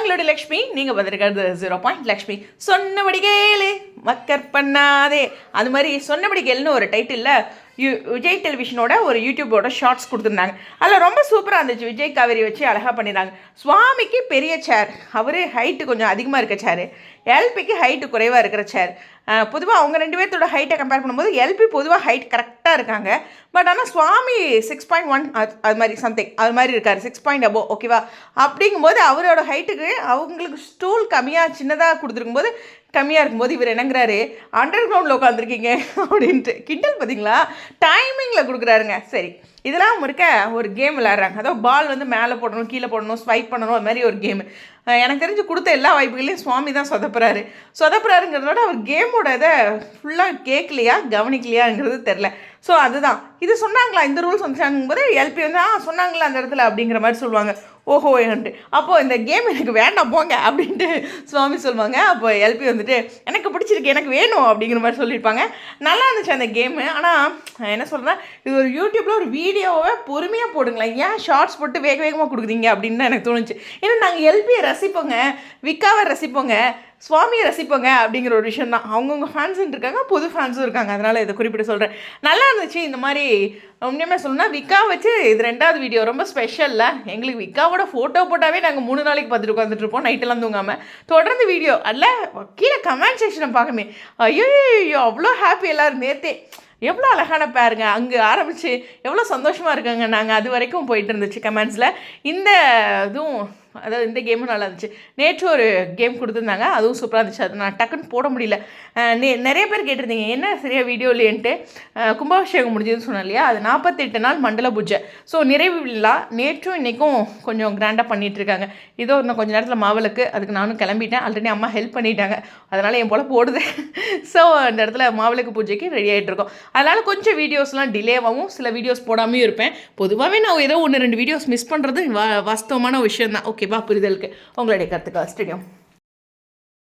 உங்களுடைய லக்ஷ்மி நீங்கள் வந்திருக்கிறது ஜீரோ பாயிண்ட் லக்ஷ்மி. சொன்னபடி கேளு மக்கர் பண்ணாதே. அது மாதிரி சொன்னபடி கேளுன்னு ஒரு டைட்டிலில் யூ விஜய் டெலிவிஷனோட ஒரு யூடியூபோட ஷார்ட்ஸ் கொடுத்துருந்தாங்க. அதில் ரொம்ப சூப்பராக இருந்துச்சு. விஜய் காவேரி வச்சு அழகாக பண்ணிடுறாங்க சுவாமிக்கு பெரிய சேர் அவர் ஹைட்டு கொஞ்சம் அதிகமாக இருக்க சேரு எல்பிக்கு ஹைட்டு குறைவாக இருக்கிற சேர் பொதுவாக அவங்க ரெண்டு பேர்த்தோட ஹைட்டை கம்பேர் பண்ணும்போது எல்பி பொதுவாக ஹைட் கரெக்டாக இருக்காங்க. பட் ஆனால் சுவாமி சிக்ஸ் பாயிண்ட் ஒன் அது மாதிரி சம்திங் அது மாதிரி இருக்கார். சிக்ஸ் பாயிண்ட் அபோ ஓகேவா அப்படிங்கும்போது அவரோட ஹைட்டுக்கு அவங்களுக்கு ஸ்டூல் கம்மியாக சின்னதாக கொடுத்துருக்கும்போது கம்மியாக இருக்கும்போது இவர் என்னங்கிறாரு? அண்டர் கிரவுண்டில் உட்காந்துருக்கீங்க அப்படின்ட்டு. கிண்டல் பார்த்தீங்களா? டைமிங்கில் கொடுக்குறாருங்க. சரி. இதெல்லாம் இருக்க ஒரு கேம் விளையாடுறாங்க. அதாவது பால் வந்து மேலே போடணும் கீழே போடணும் ஸ்வைப் பண்ணணும் அது மாதிரி ஒரு கேமு எனக்கு தெரிஞ்சு கொடுத்த எல்லா வாய்ப்புகளையும் சுவாமி தான் சொதப்புறாரு. சொதப்புறாருங்கிறதோட அவர் கேமோட இதை ஃபுல்லாக கேட்கலையா கவனிக்கலையாங்கிறது தெரில ஸோ அதுதான். இது சொன்னாங்களா? இந்த ரூல்ஸ் வந்துச்சாங்கும் போது எல்பி வந்து ஆ சொன்னாங்களா அந்த இடத்துல? அப்படிங்கிற மாதிரி சொல்லுவாங்க. ஓஹோ ஏன்ட்டு. அப்போது இந்த கேம் எனக்கு வேண்டாம் போங்க அப்படின்ட்டு சுவாமி சொல்லுவாங்க. அப்போ எல்பி வந்துட்டு எனக்கு பிடிச்சிருக்கு எனக்கு வேணும் அப்படிங்கிற மாதிரி சொல்லியிருப்பாங்க. நல்லா இருந்துச்சு அந்த கேமு ஆனால் என்ன சொல்கிறேன் இது ஒரு யூடியூப்பில் ஒரு வீடியோவை பொறுமையாக போடுங்களேன். ஏன் ஷார்ட்ஸ் போட்டு வேக வேகமாக கொடுக்குறீங்க அப்படின்னு தான் எனக்கு தோணுச்சு. ஏன்னா நாங்கள் எல்பியை ரசிப்போங்க. விக்காவை ரசிப்போங்க. சுவாமியை ரசிப்போங்க அப்படிங்கிற ஒரு விஷயம் தான். அவங்கவுங்க ஃபேன்ஸுன்னு இருக்காங்க புது ஃபேன்ஸும் இருக்காங்க. அதனால் இதை குறிப்பிட்டு சொல்கிறேன் நல்லா இருந்துச்சு இந்த மாதிரி உண்மையுமே சொல்லணும்னா விக்கா வச்சு இது ரெண்டாவது வீடியோ ரொம்ப ஸ்பெஷலில் எங்களுக்கு விக்காவோட ஃபோட்டோ போட்டாவே நாங்கள் மூணு நாளைக்கு பார்த்துட்டு உட்காந்துட்டு இருப்போம் நைட்டெல்லாம் தூங்காமல் தொடர்ந்து வீடியோ அல்ல கீழே கமெண்ட் செக்ஷனை பார்க்கமே ஐயோ ஐயோ அவ்வளோ ஹாப்பி எல்லோரும் நேர்த்தே எவ்வளோ அழகான பேருங்க. அங்கே ஆரம்பித்து எவ்வளோ சந்தோஷமாக இருக்காங்க நாங்கள் அது வரைக்கும் போயிட்டு இருந்துச்சு கமெண்ட்ஸில் இந்த இதுவும் அதாவது இந்த கேமும் நல்லா இருந்துச்சு. நேற்று ஒரு கேம் கொடுத்துருந்தாங்க. அதுவும் சூப்பராக இருந்துச்சு. அது நான் டக்குன்னு போட முடியல. நே நிறைய பேர் கேட்டிருந்தீங்க என்ன சரியாக வீடியோ இல்லையன்ட்டு? கும்பாபிஷேகம் முடிஞ்சதுன்னு சொன்னேன் இல்லையா? அது நாற்பத்தெட்டு நாள் மண்டல பூஜை. ஸோ நிறைவு விழா. நேற்றும் இன்றைக்கும் கொஞ்சம் கிராண்டாக பண்ணிகிட்டு இருக்காங்க இதோ இன்னும் கொஞ்சம் நேரத்தில் மாவிளக்கு அதுக்கு நானும் கிளம்பிட்டேன். ஆல்ரெடி அம்மா ஹெல்ப் பண்ணிட்டாங்க. அதனால் என் போல் போடுது. ஸோ அந்த இடத்துல மாவிளக்கு பூஜைக்கு ரெடி ஆகிட்டு இருக்கோம். அதனால் கொஞ்சம் வீடியோஸ்லாம் டிலேவாகவும் சில வீடியோஸ் போடாமையும் இருப்பேன். பொதுவாகவே நான் ஏதோ ஒன்று ரெண்டு வீடியோஸ் மிஸ் பண்ணுறது வா வாஸ்தவமான விஷயம் தான் ஓகேவா? புரிதலுக்கு. உங்களுடைய கருத்துக்கள். ஸ்டேடியம்.